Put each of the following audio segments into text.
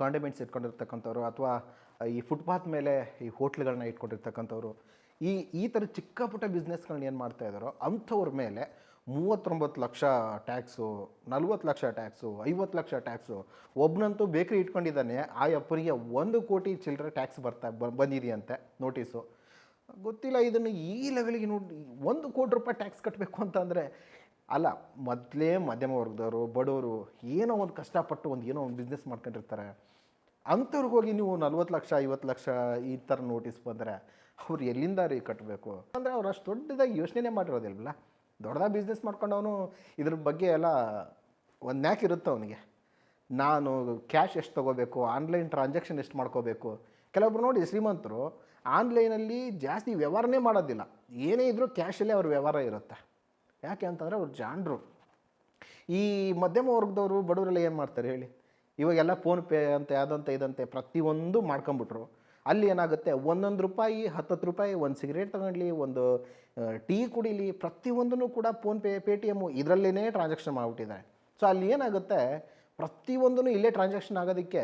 Condiments ಇಟ್ಕೊಂಡಿರ್ತಕ್ಕಂಥವ್ರು ಅಥವಾ ಈ footpath ಮೇಲೆ ಈ ಹೋಟ್ಲ್ಗಳನ್ನ ಇಟ್ಕೊಂಡಿರ್ತಕ್ಕಂಥವ್ರು, ಈ ಈ ಥರ ಚಿಕ್ಕ ಪುಟ್ಟ ಬಿಸ್ನೆಸ್ಗಳನ್ನ ಏನು ಮಾಡ್ತಾ ಇದ್ದಾರೋ ಅಂಥವ್ರ ಮೇಲೆ ಮೂವತ್ತೊಂಬತ್ತು ಲಕ್ಷ ಟ್ಯಾಕ್ಸು ನಲ್ವತ್ತು ಲಕ್ಷ ಟ್ಯಾಕ್ಸು ಐವತ್ತು ಲಕ್ಷ ಟ್ಯಾಕ್ಸು ಒಬ್ಬನಂತೂ ಬೇಕ್ರಿ ಇಟ್ಕೊಂಡಿದ್ದಾನೆ, ಆ ಅಪ್ಪನಿಗೆ ಒಂದು ಕೋಟಿ ಚಿಲ್ಲರೆ ಟ್ಯಾಕ್ಸ್ ಬರ್ತಾ ಬಂದಿದೆಯಂತೆ ನೋಟಿಸು ಗೊತ್ತಿಲ್ಲ, ಇದನ್ನು ಈ ಲೆವೆಲ್ಗೆ ನೋಡಿ, ಒಂದು ಕೋಟಿ ರೂಪಾಯಿ ಟ್ಯಾಕ್ಸ್ ಕಟ್ಟಬೇಕು ಅಂತಂದರೆ ಅಲ್ಲ, ಮೊದಲೇ ಮಧ್ಯಮ ವರ್ಗದವರು, ಬಡವರು ಏನೋ ಒಂದು ಕಷ್ಟಪಟ್ಟು ಒಂದು ಏನೋ ಒಂದು ಬಿಸ್ನೆಸ್ ಮಾಡ್ಕೊಂಡಿರ್ತಾರೆ. ಅಂಥವ್ರಿಗೆ ಹೋಗಿ ನೀವು ನಲ್ವತ್ತು ಲಕ್ಷ, ಐವತ್ತು ಲಕ್ಷ ಈ ಥರ ನೋಟಿಸ್ ಬಂದರೆ ಅವ್ರು ಎಲ್ಲಿಂದ ರೀ ಕಟ್ಟಬೇಕು ಅಂದರೆ ಅವ್ರು ಅಷ್ಟು ದೊಡ್ಡದಾಗಿ ಯೋಚನೆ ಮಾಡಿರೋದಿಲ್ವಲ್ಲ? ದೊಡ್ಡದಾಗಿ ಬಿಸ್ನೆಸ್ ಮಾಡ್ಕೊಂಡವನು ಇದ್ರ ಬಗ್ಗೆ ಎಲ್ಲ ಒಂದು ನ್ಯಾಕ್ ಇರುತ್ತೆ ಅವನಿಗೆ. ನಾನು ಕ್ಯಾಶ್ ಎಷ್ಟು ತೊಗೋಬೇಕು ಆನ್ಲೈನ್ ಟ್ರಾನ್ಸಾಕ್ಷನ್ ಎಷ್ಟು ಮಾಡ್ಕೋಬೇಕು? ಕೆಲವೊಬ್ರು ನೋಡಿ ಶ್ರೀಮಂತರು ಆನ್ಲೈನಲ್ಲಿ ಜಾಸ್ತಿ ವ್ಯವಹಾರನೇ ಮಾಡೋದಿಲ್ಲ. ಏನೇ ಇದ್ದರೂ ಕ್ಯಾಶಲ್ಲೇ ಅವ್ರ ವ್ಯವಹಾರ ಇರುತ್ತೆ. ಯಾಕೆ ಅಂತಂದರೆ ಅವ್ರು ಜಾಣರು. ಈ ಮಧ್ಯಮ ವರ್ಗದವರು ಬಡವರೆಲ್ಲ ಏನು ಮಾಡ್ತಾರೆ ಹೇಳಿ? ಇವಾಗೆಲ್ಲ ಫೋನ್ಪೇ ಅಂತ, ಅದಂತೆ, ಇದಂತೆ ಪ್ರತಿಯೊಂದು ಮಾಡ್ಕೊಂಬಿಟ್ರು. ಅಲ್ಲಿ ಏನಾಗುತ್ತೆ? ಒಂದೊಂದು ರೂಪಾಯಿ, ಹತ್ತತ್ತು ರೂಪಾಯಿ, ಒಂದು ಸಿಗರೇಟ್ ತಗೊಳ್ಳಿ ಒಂದು ಟೀ ಕುಡಿಲಿ ಪ್ರತಿಯೊಂದನ್ನು ಕೂಡ ಫೋನ್ಪೇ ಪೇ ಟಿ ಎಮ್ಮು ಇದರಲ್ಲೇ ಟ್ರಾನ್ಸಾಕ್ಷನ್ ಮಾಡಿಬಿಟ್ಟಿದ್ದಾರೆ. ಸೊ ಅಲ್ಲಿ ಏನಾಗುತ್ತೆ? ಪ್ರತಿಯೊಂದನ್ನು ಇಲ್ಲೇ ಟ್ರಾನ್ಸಾಕ್ಷನ್ ಆಗೋದಕ್ಕೆ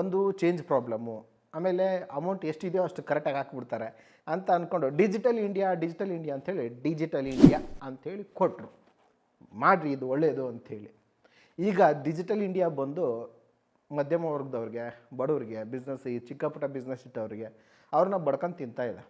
ಒಂದು ಚೇಂಜ್ ಪ್ರಾಬ್ಲಮ್ಮು ಆಮೇಲೆ ಅಮೌಂಟ್ ಎಷ್ಟಿದೆಯೋ ಅಷ್ಟು ಕರೆಕ್ಟಾಗಿ ಹಾಕ್ಬಿಡ್ತಾರೆ ಅಂತ ಅಂದ್ಕೊಂಡು ಡಿಜಿಟಲ್ ಇಂಡಿಯಾ ಡಿಜಿಟಲ್ ಇಂಡಿಯಾ ಅಂಥೇಳಿ ಡಿಜಿಟಲ್ ಇಂಡಿಯಾ ಅಂಥೇಳಿ ಕೊಟ್ಟರು ಮಾಡಿರಿ, ಇದು ಒಳ್ಳೆಯದು ಅಂಥೇಳಿ ಈಗ ಡಿಜಿಟಲ್ ಇಂಡಿಯಾ ಬಂದು ಮಧ್ಯಮ ವರ್ಗದವ್ರಿಗೆ, ಬಡವ್ರಿಗೆ ಬಿಸ್ನೆಸ್ ಈ ಚಿಕ್ಕಪುಟ್ಟ ಬಿಸ್ನೆಸ್ ಇಟ್ಟವ್ರಿಗೆ, ಅವ್ರನ್ನ ಬಡ್ಕೊಂಡು ತಿಂತಾ ಇದೆ.